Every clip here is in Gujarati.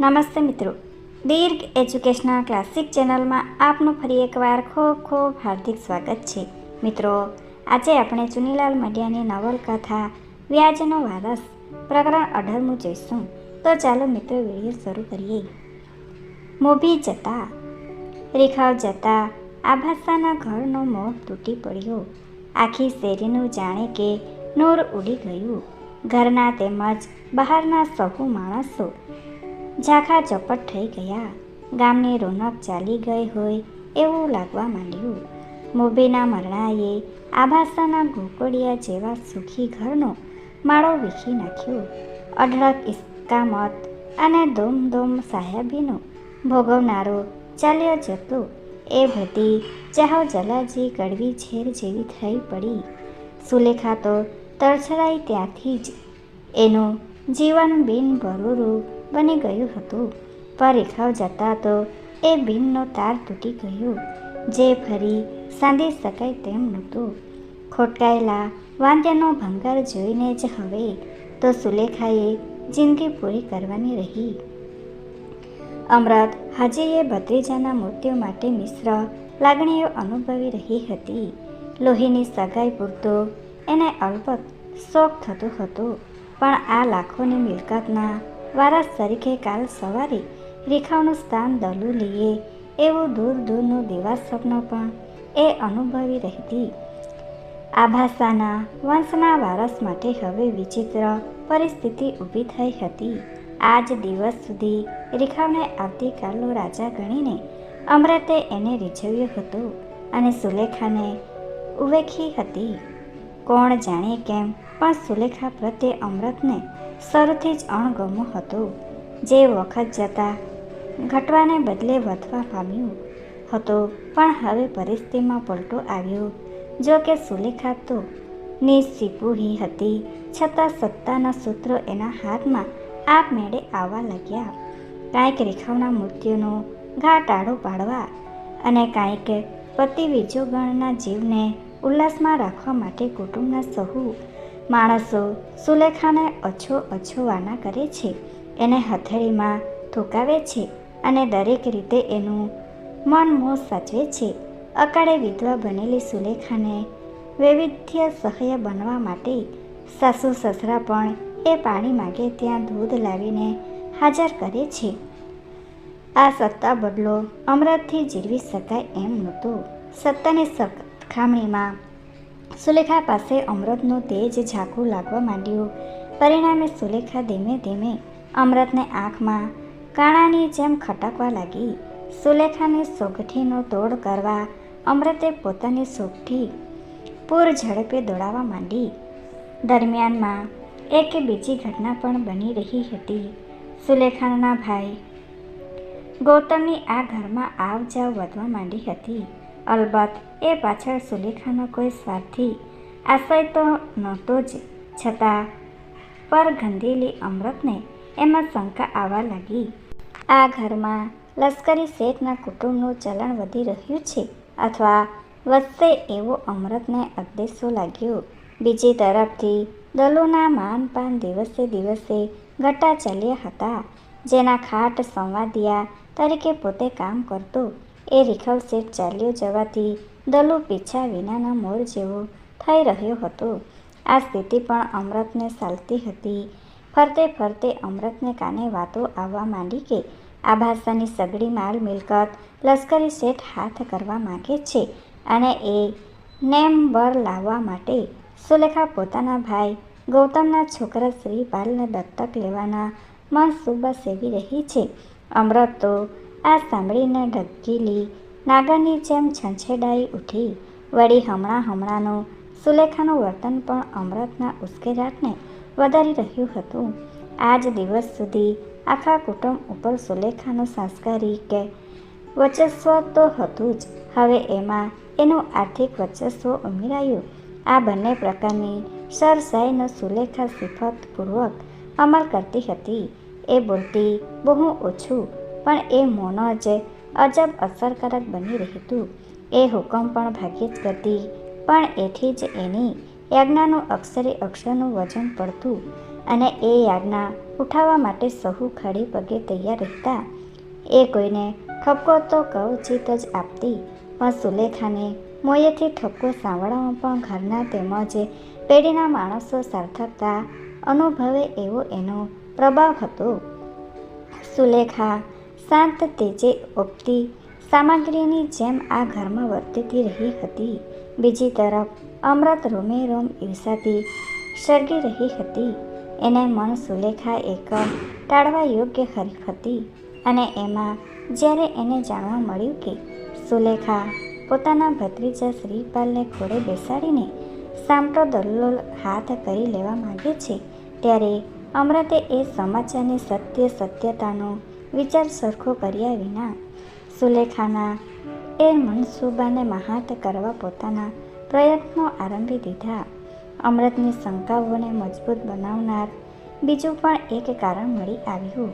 નમસ્તે મિત્રો. દીર્ઘ એજ્યુકેશનલ ક્લાસિક ચેનલમાં આપનું ફરી એકવાર ખૂબ ખૂબ હાર્દિક સ્વાગત છે. મિત્રો, આજે આપણે ચુનીલાલ મડિયાની નવલકથા વ્યાજનો વારસ પ્રકરણ અઢારમું જોઈશું. તો ચાલો મિત્રો, વીડિયો શરૂ કરીએ. મોભી જતા, રેખાવ જતા આભાસાના ઘરનો મોહ તૂટી પડ્યો. આખી શેરીનું જાણે કે નૂર ઉડી ગયું. ઘરના તેમજ બહારના સહુ માણસો ઝાખા ચોપટ થઈ ગયા. ગામની રોનક ચાલી ગઈ હોય એવું લાગવા માંડ્યું. મોબીના મરણાએ આભાસાના ઘોકડિયા જેવા સુખી ઘરનો માળો વીખી નાખ્યો. અઢળક ઇસ્કામત અને ધૂમધૂમ સાહેબીનો ભોગવનારો ચાલ્યો જતો. એ બધી ચાહો જલાજી કડવી ઝેર જેવી થઈ પડી. સુલેખા તો તરછડાઈ ત્યાંથી જ એનું જીવન બિન ભરૂરું બની ગયું હતું. પરિખાવ જતા તો એ બિનનો તાર તૂટી ગયો. જે ફરી સાંધી શકાય તેમ નહોતું. ખોટકાયેલા વાંદ્યાનો ભંગાર જોઈને જ હવે તો સુલેખાએ જિંદગી પૂરી કરવાની રહી. અમરત હાજીએ ભત્રીજાના મૃત્યુ માટે મિશ્ર લાગણીઓ અનુભવી રહી હતી. લોહીની સગાઈ પૂરતો એને અલબત્ત શોખ થતો હતો. પણ આ લાખોની મિલકતના વારસ તરીકે કાલ સવારે રેખાઓનું સ્થાન દલુલીએ એવું દૂર દૂરનું દેવા સ્વપ્ન પણ એ અનુભવી રહેતી. આભાસાના વંશના વારસ માટે હવે વિચિત્ર પરિસ્થિતિ ઊભી થઈ હતી. આજ દિવસ સુધી રેખાઓને આવતીકાલનો રાજા ગણીને અમૃતે એને રીઝવ્યું હતું અને સુલેખાને ઉવેખી હતી. કોણ જાણે કેમ પણ સુલેખા પ્રત્યે અમૃતને શરૂથી જ અણગમો હતો. જે વખત જતાં ઘટવાને બદલે વધવા પામ્યું હતો, પણ હવે પરિસ્થિતિમાં પલટો આવ્યો. જો કે સુલેખા તો નિસિપુહી હતી, છતાં સત્તાના સૂત્રો એના હાથમાં આપમેળે આવવા લાગ્યા. કાંઈક રેખાઓના મૃત્યુનો ઘાટાડો પાડવા અને કાંઈક પતિ વિજોગણના જીવને ઉલ્લાસમાં રાખવા માટે કુટુંબના સહુ માણસો સુલેખાને અછો અછોવાના કરે છે. એને હથેળીમાં થૂકાવે છે અને દરેક રીતે એનું મન મોહ સાચવે છે. અકાળે વિધવા બનેલી સુલેખાને વૈવિધ્ય સહ્ય બનવા માટે સાસુ સસરા પણ એ પાણી માગે ત્યાં દૂધ લાવીને હાજર કરે છે. આ સત્તા બદલો અમૃતથી જીરવી શકાય એમ નહોતું. સત્તાની સરખામણીમાં સુલેખા પાસે અમૃતનું તેજ ઝાકું લાગવા માંડ્યું. પરિણામે સુલેખા ધીમે ધીમે અમૃતને આંખમાં કાણાની જેમ ખટકવા લાગી. સુલેખાની સોગઠીનો તોડ કરવા અમૃતે પોતાની સોગઠી પૂર ઝડપે દોડાવવા માંડી. દરમિયાનમાં એક બીજી ઘટના પણ બની રહી હતી. સુલેખાના ભાઈ ગૌતમની આ ઘરમાં આવ જાવ વધવા માંડી હતી. અલબત્ત, એ પાછળ સુલેખાનો કોઈ સ્વાર્થી આશય તો નહોતો જ. છતાં, પર ગંધેલી અમૃતને એમાં શંકા આવવા લાગી. આ ઘરમાં લશ્કરી શેઠના કુટુંબનું ચલણ વધી રહ્યું છે અથવા વધશે એવો અમૃતને અદ્દેશો લાગ્યો. બીજી તરફથી, દલોના માનપાન દિવસે દિવસે ઘટા ચાલ્યા હતા. જેના ખાટ સંવાદિયા તરીકે પોતે કામ કરતો એ રેખવ શેઠ ચાલ્યો જવાથી દલુ પીછા વિનાના મોર જેવો થઈ રહ્યો હતો. આ સ્થિતિ પણ અમૃતને ચાલતી હતી. ફરતે ફરતે અમૃતને કાને વાતો આવવા માંડી કે આ ભાષાની સગડી માલ મિલકત લશ્કરી શેઠ હાથ કરવા માગે છે અને એ નેમ બર લાવવા માટે સુલેખા પોતાના ભાઈ ગૌતમના છોકરા શ્રીપાલને દત્તક લેવાના મનસૂબા સેવી રહી છે. અમૃત તો આ સાંભળીને ઢગકીલી નાગરની જેમ છંછેડાઈ ઉઠી. વળી હમણાં હમણાંનું સુલેખાનું વર્તન પણ અમૃતના ઉશ્કેરાટને વધારી રહ્યું હતું. આજ દિવસ સુધી આખા કુટુંબ ઉપર સુલેખાનું સંસ્કારિક વર્ચસ્વ તો હતું જ. હવે એમાં એનું આર્થિક વર્ચસ્વ ઉમેરાયું. આ બંને પ્રકારની સરસાઈનો સુલેખા સિફતપૂર્વક અમલ કરતી હતી. એ બોલતી બહુ ઓછું પણ એ મોનો જ અજબ અસરકારક બની રહેતું, એ હુકમ પણ ભાગ્યે જ કરતી. પણ એથી જ એની યાજ્ઞાનું અક્ષરે અક્ષરનું વજન પડતું અને એ યાજ્ઞા ઉઠાવવા માટે સહુ ખાડી પગે તૈયાર રહેતા. એ કોઈને ઠપકો તો કવચિત જ આપતી, પણ સુલેખાને મોયેથી ઠપકો સાંભળવામાં પણ ઘરના તેમજ પેઢીના માણસો સાર્થકતા અનુભવે એવો એનો પ્રભાવ હતો. સુલેખા શાંત તેજે ઉપતી સામગ્રીની જેમ આ ઘરમાં વર્તતી રહી હતી. બીજી તરફ અમૃત રોમે રોમ ઈર્ષાથી સળગી રહી હતી. એને મન સુલેખા એકમ ટાળવા યોગ્ય ખરી હતી અને એમાં જ્યારે એને જાણવા મળ્યું કે સુલેખા પોતાના ભત્રીજા શ્રીપાલને ખોડે બેસાડીને સામટો દલ્લોલ હાથ કરી લેવા માંગે છે, ત્યારે અમૃતે એ સમાચારની સત્ય સત્યતાનો વિચાર સરખો કર્યા વિના સુલેખાના એ મનસૂબાને મહાત કરવા પોતાના પ્રયત્નો આરંભી દીધા. અમૃતની શંકાઓને મજબૂત બનાવનાર બીજું પણ એક કારણ મળી આવ્યું.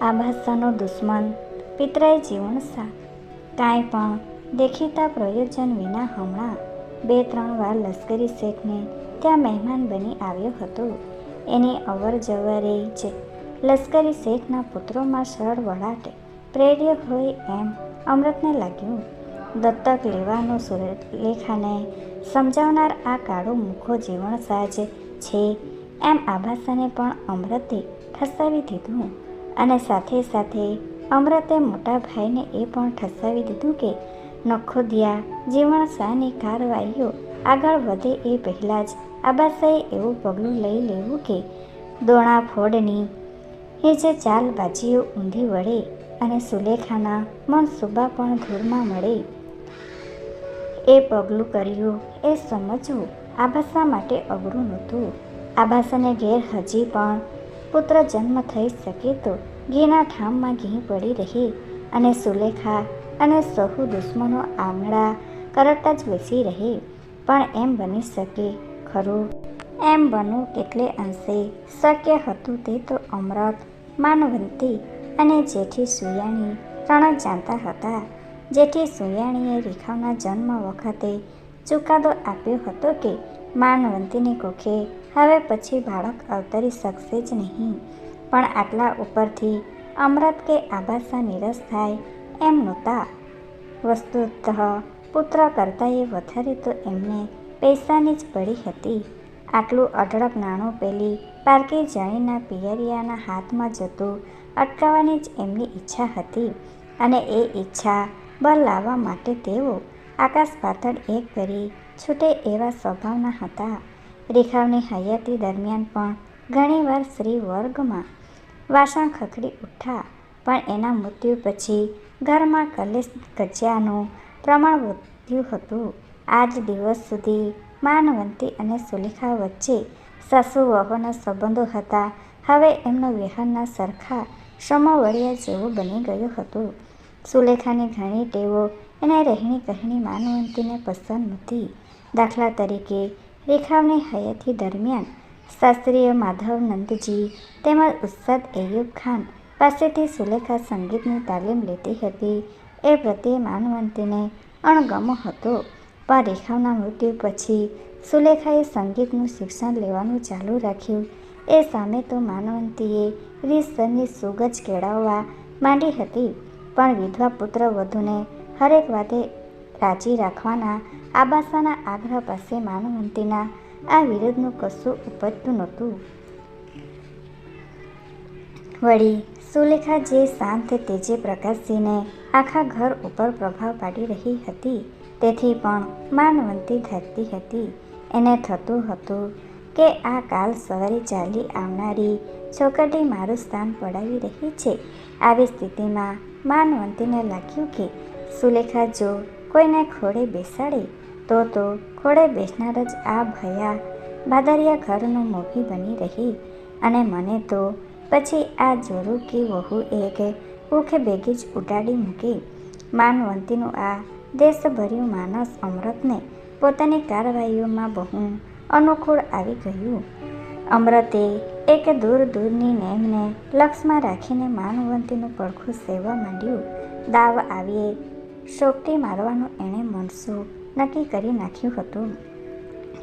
આભાષાનો ભાષાનો દુશ્મન પિતરાય જીવણસા કાંઈ પણ દેખીતા પ્રયોજન વિના હમણાં બે ત્રણ વાર લશ્કરી શેખને ત્યાં મહેમાન બની આવ્યો હતો. એની અવર જવરે જ લશ્કરી શેખના પુત્રોમાં સરળ વળાટ પ્રેર્ય હોય એમ અમૃતને લાગ્યું. દત્તક લેવાનું સુરેખાને સમજાવનાર આ કાળો મુખો જીવણ સાજ છે એમ આભાસાને પણ અમૃતે ઠસાવી દીધું. અને સાથે સાથે અમૃતે મોટા ભાઈને એ પણ ઠસાવી દીધું કે, નખોદિયા જીવણ શાહની કારવાહીઓ આગળ વધે એ પહેલાં જ આબાસાએ એવું પગલું લઈ લેવું કે, દોણા ફોડની એ જે ચાલબાજીઓ ઊંધી વળે અને સુલેખાના મનસુબા પણ ધૂળમાં મળે. એ પગલું કર્યું, એ સમજવું, આભાસા માટે અઘરું નહોતું. આભાસાને ઘેર હજી પણ પુત્ર જન્મ થઈ શકે તો ઘીના ઠામમાં ઘી પડી રહી અને સુલેખા અને સહુ દુશ્મનો આંગળા કરતા જ બેસી રહે. પણ એમ બની શકે ખરું? એમ બનવું કેટલે અંશે? શક્ય હતું તે તો અમૃત માનવંતી અને જેઠી સુયાણી ત્રણ જાણતા હતા. જેઠી સુયાણીએ રેખાવના જન્મ વખતે ચુકાદો આપ્યો હતો કે માનવંતીની કોખે હવે પછી બાળક અવતરી શકશે જ નહીં. પણ આટલા ઉપરથી અમૃત કે આભાસા નિરસ થાય એમ નહોતા. વસ્તુતઃ પુત્ર કરતાં એ વધારે તો એમને પૈસાની જ પડી હતી. આટલું અઢળક નાણું પેલી પારકી જણીના પિયરિયાના હાથમાં જતું અટકાવવાની જ એમની ઈચ્છા હતી અને એ ઈચ્છા બળ લાવવા માટે તેઓ આકાશ પાતળ એક કરી છૂટે એવા સ્વભાવના હતા. રેખાવની હયાતી દરમિયાન પણ ઘણીવાર શ્રી વર્ગમાં વાસણ ખખડી ઉઠા, પણ એના મૃત્યુ પછી ઘરમાં કલેશ ગજ્યાનું પ્રમાણ વધ્યું હતું. આજ દિવસ સુધી માનવંતી અને સુલેખા વચ્ચે સાસુ વહુના સંબંધો હતા. હવે એમનો વિહારના સરખા સમવળિયા જેવો બની ગયો હતો. સુલેખાની ઘણી ટેવો એને રહેણી કહેણી માનવંતીને પસંદ નહોતી દાખલા તરીકે રેખાવની હયાતી દરમિયાન શાસ્ત્રીય માધવ નંદજી તેમજ ઉસ્તાદ એયુબ ખાન પાસેથી સુલેખા સંગીતની તાલીમ લેતી હતી. એ પ્રત્યે માનવંતીને અણગમો હતો. પણ રેખાવના મૃત્યુ પછી સુલેખાએ સંગીતનું શિક્ષણ લેવાનું ચાલુ રાખ્યું. એ સામે તો માનવંતીએ રીતસરની સુગજ કેળવવા માંડી હતી, પણ વિધવા પુત્ર વધુને હરેક વાતે રાજી રાખવાના આબાસાના આગ્રહ પાસે માનવંતીના આ વિરોધનું કશું ઉપજતું નહોતું. વળી સુલેખા જે શાંત તેજે પ્રકાશીને આખા ઘર ઉપર પ્રભાવ પાડી રહી હતી તેથી પણ માનવંતી ધરતી હતી. એને થતું હતું કે આ કાલ સવારે ચાલી આવનારી છોકરી મારું સ્થાન પડાવી રહી છે. આવી સ્થિતિમાં માનવંતીને લાગ્યું કે સુલેખા જો કોઈને ખોડે બેસાડે, તો તો ખોડે બેસનાર જ આ ભયા બાદરિયા ઘરનું મોભી બની રહી. અને મને તો પછી આ જોરું કે વહુ એક ભૂખે ભેગી જ ઉડાડી મૂકી. માનવંતીનું આ દેશભર્યું માનસ અમૃતને પોતાની કારવાહીઓમાં બહુ અનુકૂળ આવી ગયું. અમૃતે એક દૂર દૂરની નેમને લક્ષમાં રાખીને માનવંતીનું પડખું સેવા માંડ્યું. દાવ આવીએ શોકટી મારવાનું એણે મનસું નક્કી કરી નાખ્યું હતું.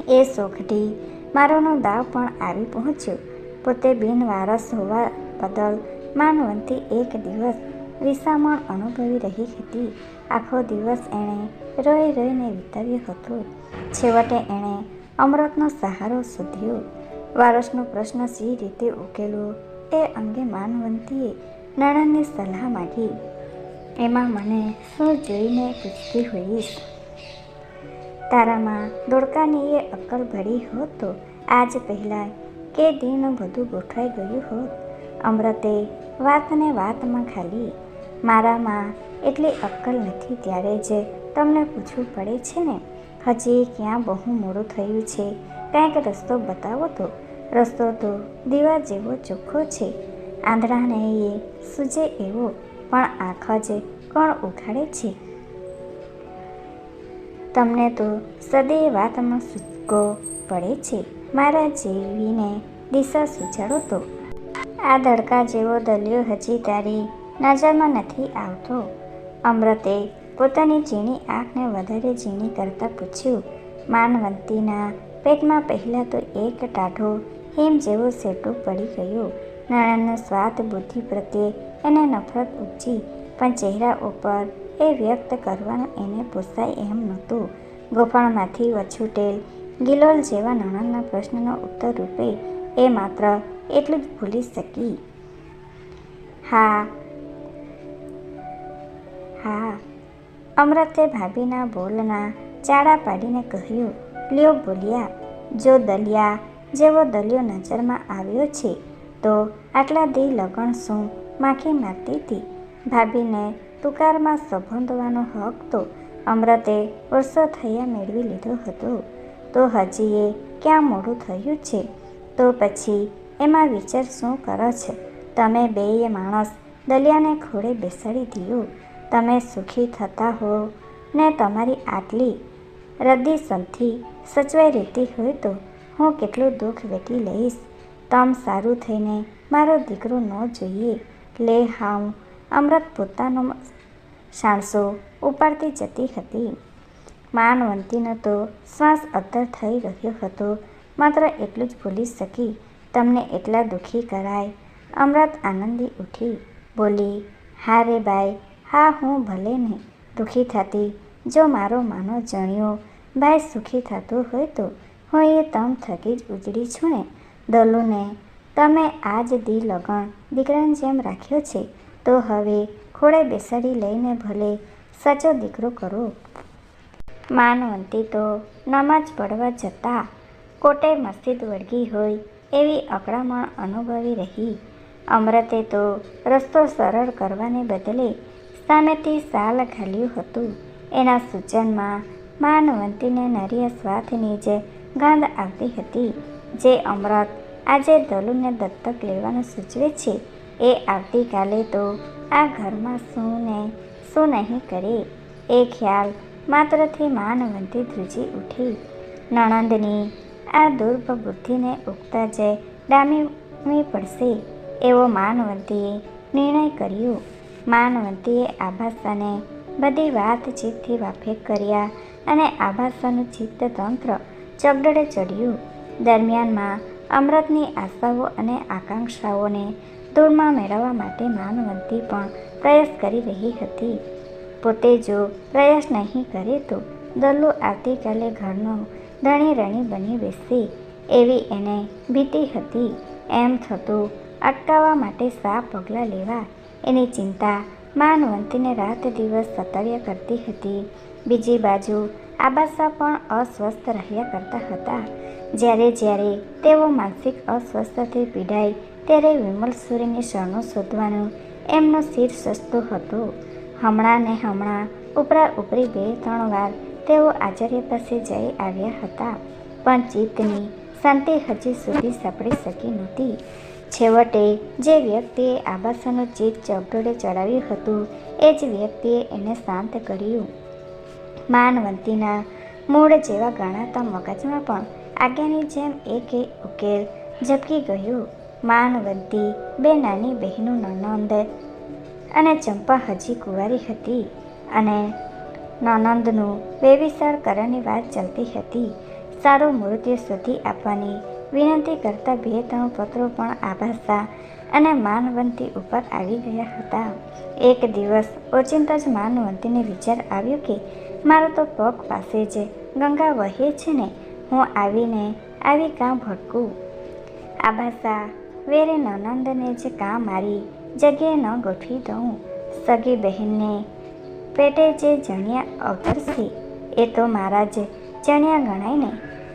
એ સોખટી મારોનો દાવ પણ આવી પહોંચ્યો. પોતે બિનવારસ હોવા બદલ માનવંતી એક દિવસ વિસામણ અનુભવી રહી હતી. આખો દિવસ એણે રોઈ રોઈને વિતાવ્યો હતો. છેવટે એણે અમૃતનો સહારો શોધ્યો. વારસનો પ્રશ્ન સી રીતે ઉકેલવો એ અંગે માનવંતીએ નણંદની સલાહ માગી. એમાં મને શું જોઈને પૂછતી હોઈશ? તારામાં દોડકાની એ અક્કલ ભરી હોત તો આજ પહેલાં કે દિન બધું ગોઠવાઈ ગયું હોત? અમૃતે વાતને વાતમાં ખાલી મારામાં એટલી અક્કલ નથી ત્યારે જ તમને પૂછવું પડે છે ને, હજી ક્યાં બહુ મોડું થયું છે? કાંઈક રસ્તો બતાવો તો. રસ્તો તો દીવા જેવો ચોખ્ખો છે. આંધળાને એ સૂજે એવો, પણ આંખ જ કોણ ઉઘાડે છે? તમને તો સદે વાતમાં સૂચકો પડે છે. મારા જેવીને દિશા સૂચાડો તો. આ દડકા જેવો દલિયો હજી તારી નજરમાં નથી આવતો. અમૃતે પોતાની ઝીણી આંખને વધારે ઝીણી કરતાં પૂછ્યું, માનવંતીના પેટમાં પહેલાં તો એક ટાઢો હિમ જેવો સેટો પડી ગયો. નાણાંનો સ્વાદ બુદ્ધિ પ્રત્યે એને નફરત ઉપજી, પણ ચહેરા ઉપર એ વ્યક્ત કરવાનું એને પોસાય એમ નહોતું. ગોફણમાંથી વછૂટેલ ગિલોલ જેવા નાણાંના પ્રશ્નનો ઉત્તર રૂપે એ માત્ર એટલું જ ભૂલી શકી. હા હા. અમૃતે ભાભીના બોલના ચાડા પાડીને કહ્યું, લ્યો બોલ્યા, જો દલિયા જેવો દલિયો નજરમાં આવ્યો છે, તો આટલા દી લગણ શું માખી મારતી હતી ભાભીને તુકારમાં સંબોધવાનો હક તો અમૃતે વર્ષો થયા મેળવી લીધો હતો. તો હજી એ ક્યાં મોડું થયું છે? તો પછી એમાં વિચાર શું કરો છે? તમે બેય માણસ દલિયાને ખોળે બેસાડી દીધું તમે સુખી થતા હો ને તમારી આટલી રદ્દી સંથી સચવાઈ રહેતી હોય તો હું કેટલું દુઃખ વેઠી લઈશ. તમ સારું થઈને મારો દીકરો ન જોઈએ. લે હાઉ, અમૃત પોતાનો સાણસો ઉપાડતી જતી હતી. માનવંતીનો તો શ્વાસ અદ્ધર થઈ રહ્યો હતો. માત્ર એટલું જ ભૂલી શકી તમને એટલા દુઃખી કરાય. અમૃત આનંદી ઉઠી બોલી, હા રે બાઈ હા, હું ભલે ને દુઃખી થતી. જો મારો માનો જણ્યો, ભાઈ સુખી થતું હોય તો હું એ તમ થકી જ ઉજળી છું ને દલુને. તમે આજ દી લગણ દીકરાને જેમ રાખ્યો છે, તો હવે ખોળે બેસાડી લઈને ભલે સાચો દીકરો કરો. માનવંતી તો નમાજ પડવા જતા કોટે મસ્જિદ વળગી હોય એવી અકળામણ અનુભવી રહી. અમૃતે તો રસ્તો સરળ કરવાને બદલે સામેથી સાલ ઘાલ્યું હતું. એના સૂચનમાં માનવંતીને નરિયા સ્વાથની જે ગંધ આવતી હતી, જે અમૃત આજે દલુને દત્તક લેવાનું સૂચવે છે, એ આવતીકાલે તો આ ઘરમાં શું ને શું નહીં કરે? એ ખ્યાલ માત્રથી માનવંતી ધ્રુજી ઉઠી. નણંદની આ દુર્ભ બુદ્ધિને ઉગતા જ ડામી પડશે, એવો માનવંતીએ નિર્ણય કર્યો. માનવંતીએ આભાસાને બધી વાતચીતથી વાફેક કર્યા અને આભાસાનું ચિત્તતંત્ર ચગડડે ચડ્યું. દરમિયાનમાં અમૃતની આશાઓ અને આકાંક્ષાઓને દૂરમાં મેળવવા માટે માનવંતી પણ પ્રયાસ કરી રહી હતી. પોતે જો પ્રયાસ નહીં કરે તો દલ્લુ આવતીકાલે ઘરનો ધણી રણી બની બેસી એવી એને ભીતિ હતી. એમ થતું અટકાવવા માટે સા પગલાં લેવા એની ચિંતા માનવંતીને રાત દિવસ સતાવ્યા કરતી હતી. બીજી બાજુ, આબાસા પણ અસ્વસ્થ રહ્યા કરતા હતા. જ્યારે જ્યારે તેઓ માનસિક અસ્વસ્થથી પીડાય, ત્યારે વિમલ સૂર્યની શરણો શોધવાનું એમનો શિર સસ્તું હતું. હમણાં ને હમણાં ઉપરા ઉપરી બે, ત્રણ વાર તેઓ આચાર્ય પાસે જઈ આવ્યા હતા. પણ ચિત્તની શાંતિ હજી સુધી સપડી શકી નહોતી. છેવટે જે વ્યક્તિએ આબાસાનું ચિત્ત ચગડોળે ચડાવ્યું હતું, એ જ વ્યક્તિએ એને શાંત કર્યું. માનવંતીના મૂળ જેવા ગણાતા મગજમાં પણ આજ્ઞાની જેમ એક ઉકેલ ઝબકી ગયો. માનવંતી બે નાની બહેનો નણંદ અને ચંપા હજી કુંવારી હતી અને નણંદનું બેબીસાર કરવાની વાત ચાલતી હતી. સારું મૃત્યુ શોધી આપવાની વિનંતી કરતા બે ત્રણ પત્રો પણ આભાસા અને માનવંતી ઉપર આવી ગયા હતા. એક દિવસ ઓચિંતા જ માનવંતીને વિચાર આવ્યો કે મારો તો પગ પાસે જ ગંગા વહે છે ને, હું આવીને આવી કાં ભટકું આભાસા, વેરે નનંદને જ કાં મારી જગ્યાએ ન ગોઠવી દઉં. સગી બહેનને પેટે જે જણ્યા અવતરશે, એ તો મારા જ જણ્યા ગણાય ને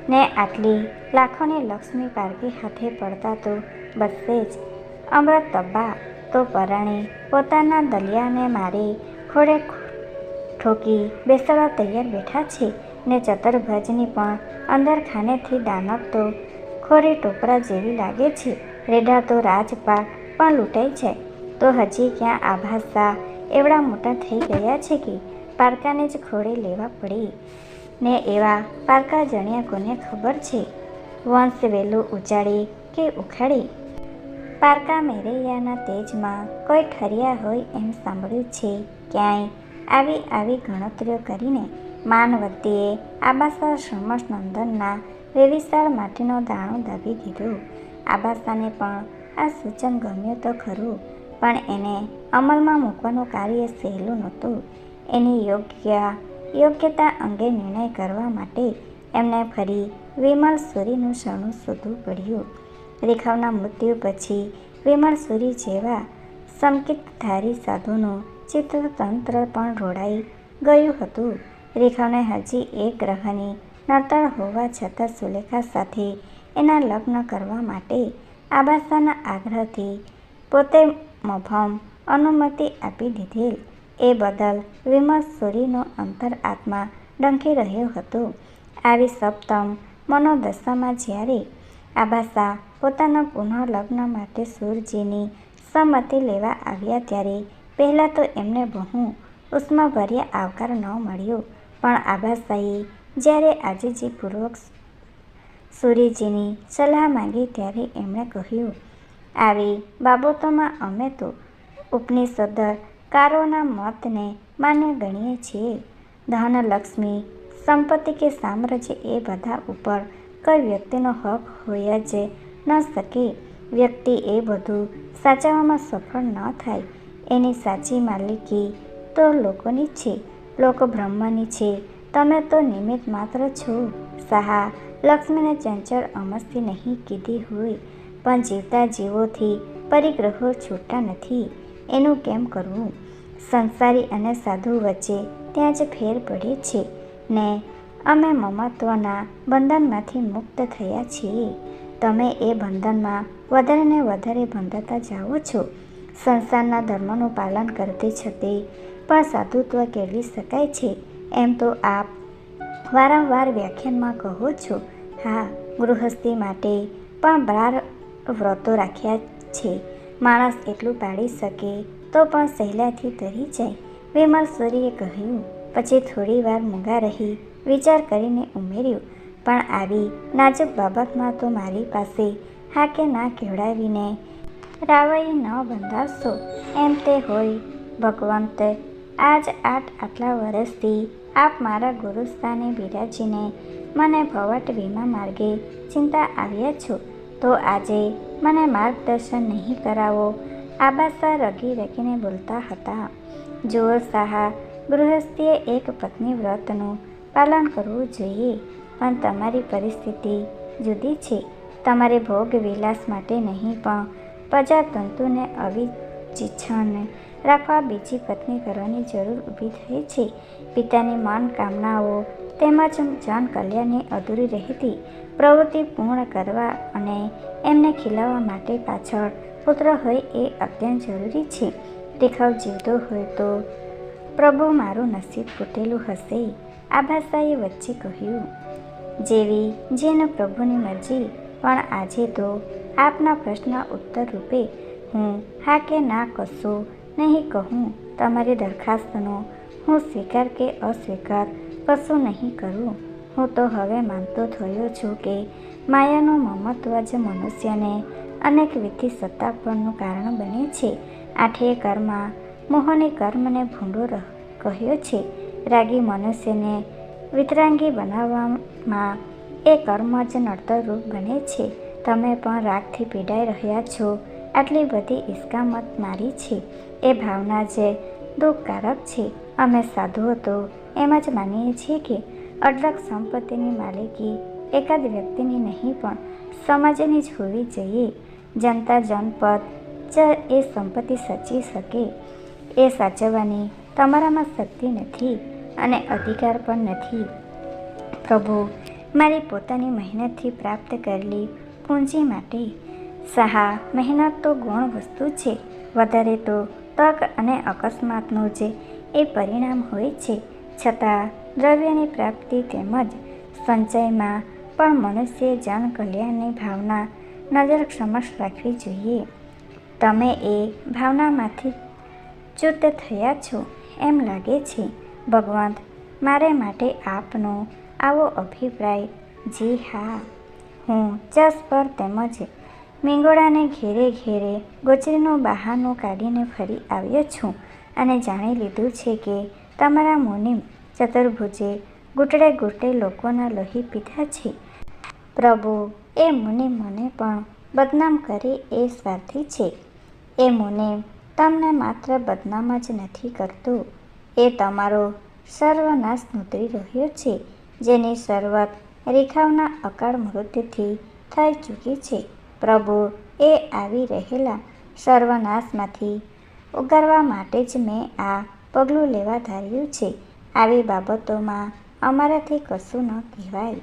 ને આટલી લાખોની લક્ષ્મી પારકી હાથે પડતા તો બસે જ અમૃત તબ્બા તો પરાણે પોતાના દલિયાને મારી ખોડે ઠોકી બેસાડવા તૈયાર બેઠા છે ને ચતરભજની પણ અંદર ખાનેથી દાનક તો ખોરી ટોપરા જેવી લાગે છે. રેડા તો રાજપાટ પણ લૂંટાઈ છે તો હજી ક્યાં આભાસા એવડા મોટા થઈ ગયા છે કે પારકાને જ ખોળે લેવા પડી. ને એવા પારકા જણ્યા કોને ખબર છે? વંશ વેલું ઉજાડી કે ઉખાડી? પારકા મેરૈયાના તેજમાં કોઈ ઠર્યા હોય એમ સાંભળ્યું છે ક્યાંય? આવી આવી ગણતરીઓ કરીને માનવતીએ આબાસા શ્રમસ નંદનના વેવિશાળ માટીનો દાણો દાબી દીધો. આબાસાને પણ આ સૂચન ગમ્યું તો ખરું, પણ એને અમલમાં મૂકવાનું કાર્ય સહેલું નહોતું. એની યોગ્ય યોગ્યતા અંગે નિર્ણય કરવા માટે એમને ફરી વિમલ સુરીનું શરણું શોધવું પડ્યું. રેખાવના મૃત્યુ પછી વિમલ સુરી જેવા સંકિતધારી સાધુનું ચિત્રતંત્ર પણ રોડાઈ ગયું હતું. રેખાવને હજી એક ગ્રહની નડતર હોવા છતાં સુલેખા સાથે એના લગ્ન કરવા માટે આબાસાના આગ્રહથી પોતે મફમ અનુમતિ આપી દીધેલ. એ બદલ વિમર્શ સુરીનો અંતરાત્મા ડંખી રહ્યો હતો. આવી સપ્તમ મનોદશામાં જ્યારે આબાસા પોતાના પુનઃલગ્ન માટે સૂરજીની સંમતિ લેવા આવ્યા ત્યારે પહેલાં તો એમને બહુ ઉષ્માભર્યા આવકાર ન મળ્યો. પણ આબાસાએ જ્યારે આજીજીપૂર્વક સૂર્યજીની સલાહ માંગી ત્યારે એમણે કહ્યું, આવી બાબતોમાં અમે તો ઉપનિષદકારોના મતને માન્ય ગણીએ છીએ. ધનલક્ષ્મી સંપત્તિ કે સામ્રાજ્ય એ બધા ઉપર કોઈ વ્યક્તિનો હક હોય જ ન શકે. વ્યક્તિ એ બધું સાચવવામાં સફળ ન થાય. એની સાચી માલિકી તો લોકોની છે. લોકો બ્રહ્મની છે. તમે તો નિમિત્ત માત્ર છો. સહા લક્ષ્મીને ચંચળ અમસ્તી નહીં કીધી હોય. પણ જીવતા જીવોથી પરિગ્રહો છૂટા નથી. એનું કેમ કરવું? સંસારી અને સાધુ વચ્ચે ત્યાં જ ફેર પડે છે ને અમે મમત્વના બંધનમાંથી મુક્ત થયા છીએ. તમે એ બંધનમાં વધારે ને વધારે બંધાતા જાઓ છો. સંસારના ધર્મનું પાલન કરતી છતી પણ સાધુત્વ કેળવી શકાય છે. એમ તો આપ વારંવાર વ્યાખ્યાનમાં કહો છો. હા, ગૃહસ્થી માટે પણ બાર વ્રતો રાખ્યા છે. માણસ એટલું પાડી શકે તો પણ સહેલાથી તરી જાય. વિમલશ્વરીએ કહ્યું, પછી થોડી વાર મૂંગા રહી. વિચાર કરીને ઉમેર્યું, પણ આવી નાજુક બાબતમાં તો મારી પાસે હા કે ના કહેવડાવીને રાવઈ ન બંધાવશો. એમ તે હોય. ભગવંત, આજ આઠ આટલા વર્ષથી આપ મારા ગુરુસ્થાને બિરાજીને મને ભવટ વીમા માર્ગે ચિંતા આવ્યા છો. તો આજે મને માર્ગદર્શન નહીં કરાવો. આબાસા રગી રગીને બોલતા હતા. જોર સાહા, ગૃહસ્થીએ એક પત્ની વ્રતનું પાલન કરવું જોઈએ. પણ તમારી પરિસ્થિતિ જુદી છે. તમારે ભોગ વિલાસ માટે નહીં, પણ પ્રજાતંતુને અવિચિછન રાખવા બીજી પત્ની કરવાની જરૂર ઊભી થઈ છે. પિતાની મન કામનાઓ તેમજ જન કલ્યાણની અધૂરી રહેતી પ્રવૃત્તિ પૂર્ણ કરવા અને એમને ખીલાવવા માટે પાછળ પુત્ર હોય એ અત્યંત જરૂરી છે. દેખાવ જીવતો હોય તો, પ્રભુ મારું નસીબ ફૂટેલું હશે, આ ભાષાએ વચ્ચે કહ્યું. જેવી જેને પ્રભુની મરજી, પણ આજે તો આપના પ્રશ્ન ઉત્તર રૂપે હું હા કે ના કશું નહીં કહું. તમારી દરખાસ્તનો હું સ્વીકાર કે અસ્વીકાર કશું નહીં કરું. હું તો હવે માનતો થયો છું કે માયાનું મમત્વ જ મનુષ્યને અનેક વિધિ સત્તા પરનું કારણ બને છે. આઠે કર્મમાં મોહને કર્મને ભૂંડો કહ્યો છે. રાગી મનુષ્યને વિતરાંગી બનાવવામાં એ કર્મ જ નડતરરૂપ બને છે. તમે પણ રાગથી પીડાઈ રહ્યા છો. આટલી બધી ઇસ્કામત મારી છે. એ ભાવના જે દુઃખકારક છે. અમે સાધુઓ તો એમ જ માનીએ છીએ કે અઢળક સંપત્તિની માલિકી એકાદ વ્યક્તિની નહીં પણ સમાજની જ હોવી જોઈએ. જનતા જનપદ જ એ સંપત્તિ સચી શકે. એ સાચવવાની તમારામાં શક્તિ નથી અને અધિકાર પણ નથી. પ્રભુ, મારી પોતાની મહેનતથી પ્રાપ્ત કરેલી પૂંજી માટે સહા મહેનત તો ગુણ વસ્તુ છે. વધારે તો તક અને અકસ્માતનું જે એ પરિણામ હોય છે. છતાં દ્રવ્યની પ્રાપ્તિ તેમજ સંચયમાં પણ મનુષ્ય જન કલ્યાણની ભાવના નજર સમક્ષ રાખવી જોઈએ. તમે એ ભાવનામાંથી ચ્યુત થયા છો એમ લાગે છે. ભગવંત મારે માટે આપનો આવો અભિપ્રાય. જી હા. હું ચસ પર તેમજ મીંગોળાને ઘેરે ઘેરે ગોચરીનું બહારનું કાઢીને ફરી આવ્યો છું અને જાણી લીધું છે કે તમારા મુનિમ ચતુર્ભુજે ઘૂંટડે ઘૂંટે લોકોના લોહી પીધા છે. પ્રભુ, એ મુનિ મને પણ બદનામ કરે એ સ્વાર્થી છે. એ મુનિ, તમને માત્ર બદનામ જ નથી કરતું. એ તમારો સર્વનાશ નોતરી રહ્યો છે, જેની શરૂઆત રેખાઓના અકાળ મૃત્યુથી થઈ ચૂકી છે. પ્રભુ, એ આવી રહેલા સર્વનાશમાંથી ઉગારવા માટે જ મેં આ પગલું લેવા ધાર્યું છે. આવી બાબતોમાં અમારાથી કશું ન કહેવાય.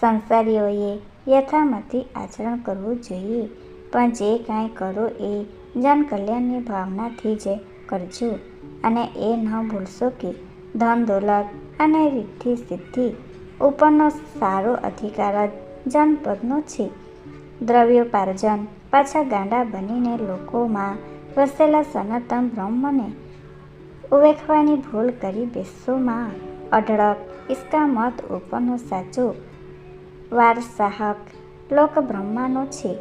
સંસારીઓએ યથામતી આચરણ કરવું જોઈએ. પણ જે કાંઈ કરો એ જનકલ્યાણની ભાવનાથી જ કરજો. અને એ ન ભૂલશો કે ધન દોલત અને રીતિ સિદ્ધિ ઉપરનો સારો અધિકાર જ જનપદનો છે. દ્રવ્યોપાર્જન પાછા ગાંડા બનીને લોકોમાં વસેલા સનાતન બ્રહ્મને ઉવેખવાની ભૂલ કરી બેસોમાં. અઢળક ઇસ્કામત ઉપરનો સાચો વારસાહક. લોક બ્રહ્માનો છે,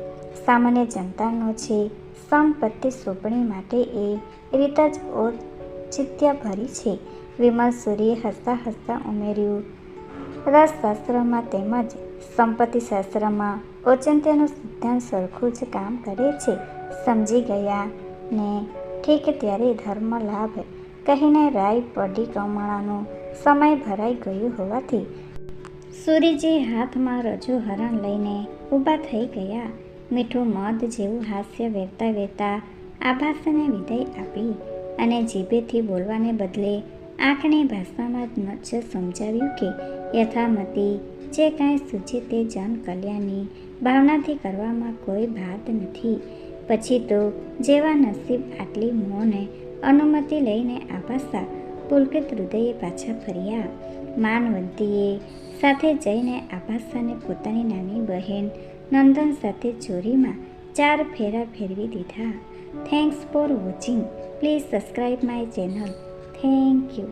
સામાન્ય જનતાનો છે, સંપત્તિ સોંપણી માટે એ રીત જ ઔચિત્યભરી છે. વિમલ સૂર્યે હસતા હસતા ઉમેર્યું, રસશાસ્ત્રમાં તેમજ સંપત્તિ શાસ્ત્રમાં ઔચિત્યનું સિદ્ધાંત સરખું જ કામ કરે છે. સમજી ગયા ને ઠીક ત્યારે ધર્મ લાભ કહીને રાય પડી કમાણાનો સમય ભરાઈ ગયો હોવાથી સૂરીજી હાથમાં રજૂ હરણ લઈને ઊભા થઈ ગયા. મીઠું મધ જેવું હાસ્ય વેરતા વેરતા આભાસને વિદાય આપી અને જીભેથી બોલવાને બદલે આંખની ભાષામાં જ સમજાવ્યું કે યથામતી જે કાંઈ સૂચે તે જન કલ્યાણની ભાવનાથી કરવામાં કોઈ ભાત નથી. પછી તો જેવા નસીબ આટલી મોને અનુમતિ લઈને આભાસા પુલકિત હૃદયે પાછા ફર્યા. માનવંતીએ સાથે જઈને આભાસાને પોતાની નાની બહેન નંદન સાથે ચોરીમાં ચાર ફેરા ફેરવી દીધા. Thanks for watching please subscribe my channel thank you